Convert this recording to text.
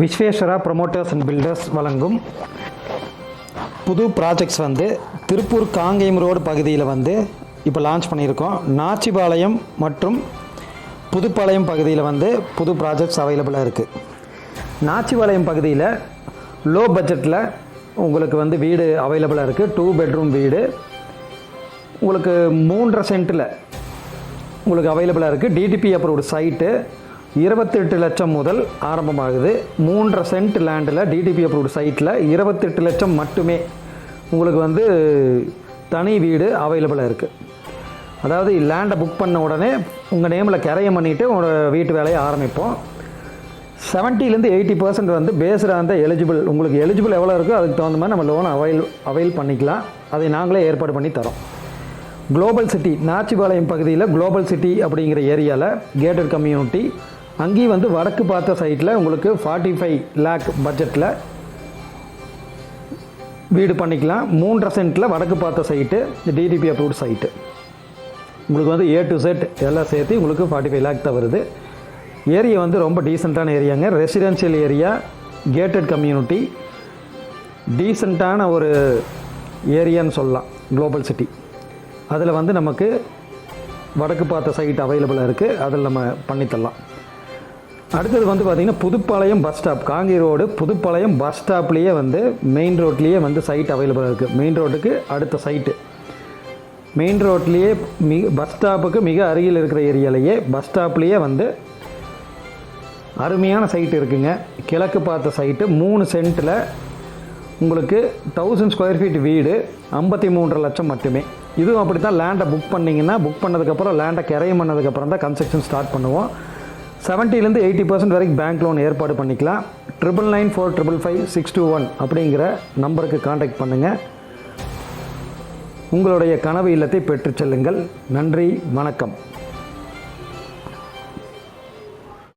Visweswara promoters and filters வழங்கும் புது projects வந்து திருப்பூர் காங்கேயம் ரோடு பகுதியில் வந்து இப்போ லான்ச் பண்ணியிருக்கோம். நாச்சிபாளையம் மற்றும் புதுப்பாளையம் பகுதியில் வந்து புது ப்ராஜெக்ட்ஸ் அவைலபிளாக இருக்குது நாச்சிபாளையம் பகுதியில் லோ பட்ஜெட்டில் உங்களுக்கு வந்து வீடு அவைலபிளாக இருக்குது டூ பெட்ரூம் வீடு. உங்களுக்கு மூன்றரை சென்ட்டில் உங்களுக்கு அவைலபிளாக இருக்குது டிடிபி அப்ரூவ்டு சைட்டு இருபத்தெட்டு லட்சம் முதல் ஆரம்பமாகுது. மூன்றரை சென்ட் லேண்டில் டிடிபி அப்ரூவ்டு சைட்டில் இருபத்தெட்டு லட்சம் மட்டுமே உங்களுக்கு வந்து தனி வீடு அவைலபிளாக இருக்குது அதாவது லேண்டை புக் பண்ண உடனே உங்கள் நேமில் கரையம் பண்ணிவிட்டு உங்களோட வீட்டு வேலையை ஆரம்பிப்போம். செவன்ட்டிலேருந்து எயிட்டி பர்சன்ட் வந்து பேஸ்டாக அந்த எலிஜிபிள் உங்களுக்கு எலிஜிபிள் எவ்வளோ இருக்கோ அதுக்கு தகுந்த மாதிரி நம்ம லோன் அவைல் அவைல் பண்ணிக்கலாம். அதை நாங்களே ஏற்பாடு பண்ணி தரோம். குளோபல் சிட்டி நாச்சிபாளையம் பகுதியில் குளோபல் சிட்டி அப்படிங்கிற ஏரியாவில் கேட்டட் கம்யூனிட்டி அங்கேயும் வந்து வடக்கு பார்த்த சைட்டில் உங்களுக்கு ஃபார்ட்டி ஃபைவ் லேக் பட்ஜெட்டில் வீடு பண்ணிக்கலாம். மூன்றரை சென்ட்டில் வடக்கு பார்த்த சைட்டு டிடிபி அப்ரூவ்ட் சைட்டு உங்களுக்கு வந்து ஏ டு செட் எல்லாம் சேர்த்து உங்களுக்கு ஃபார்ட்டி ஃபைவ் லேக் தான் வருது. ஏரியா வந்து ரொம்ப டீசெண்டான ஏரியாங்க ரெசிடென்ஷியல் ஏரியா கேட்டட் கம்யூனிட்டி டீசெண்டான ஒரு ஏரியான்னு சொல்லலாம் குளோபல் சிட்டி அதில் வந்து நமக்கு வடக்கு பார்த்த சைட் அவைலபிளாக இருக்குது அதில் நம்ம பண்ணித்தரலாம். அடுத்தது வந்து பார்த்திங்கன்னா புதுப்பாளையம் பஸ் ஸ்டாப் காங்கி ரோடு புதுப்பாளையம் பஸ் ஸ்டாப்லேயே வந்து மெயின் ரோட்லேயே வந்து சைட் அவைலபிளாக இருக்குது மெயின் ரோட்டுக்கு அடுத்த சைட்டு மெயின் ரோட்லேயே மிக பஸ் ஸ்டாப்புக்கு மிக அருகில் இருக்கிற ஏரியாலேயே பஸ் ஸ்டாப்லேயே வந்து அருமையான சைட்டு இருக்குங்க. கிழக்கு பார்த்த சைட்டு மூணு சென்ட்டில் உங்களுக்கு தௌசண்ட் ஸ்கொயர் ஃபீட் வீடு ஐம்பத்தி மூன்றரை லட்சம் மட்டுமே. இதுவும் அப்படி தான் லேண்டை புக் பண்ணிங்கன்னா புக் பண்ணதுக்கப்புறம் லேண்டை கிரையம் பண்ணதுக்கப்புறம் தான் கன்ஸ்ட்ரக்ஷன் ஸ்டார்ட் பண்ணுவோம். செவன்ட்டிலேருந்து எயிட்டி பர்சன்ட் வரைக்கும் பேங்க் லோன் ஏற்பாடு பண்ணிக்கலாம். Triple nine four triple five six two one அப்படிங்கிற நம்பருக்கு காண்டாக்ட் பண்ணுங்கள் உங்களுடைய கனவு இல்லத்தை பெற்றுச் செல்லுங்கள். நன்றி வணக்கம்.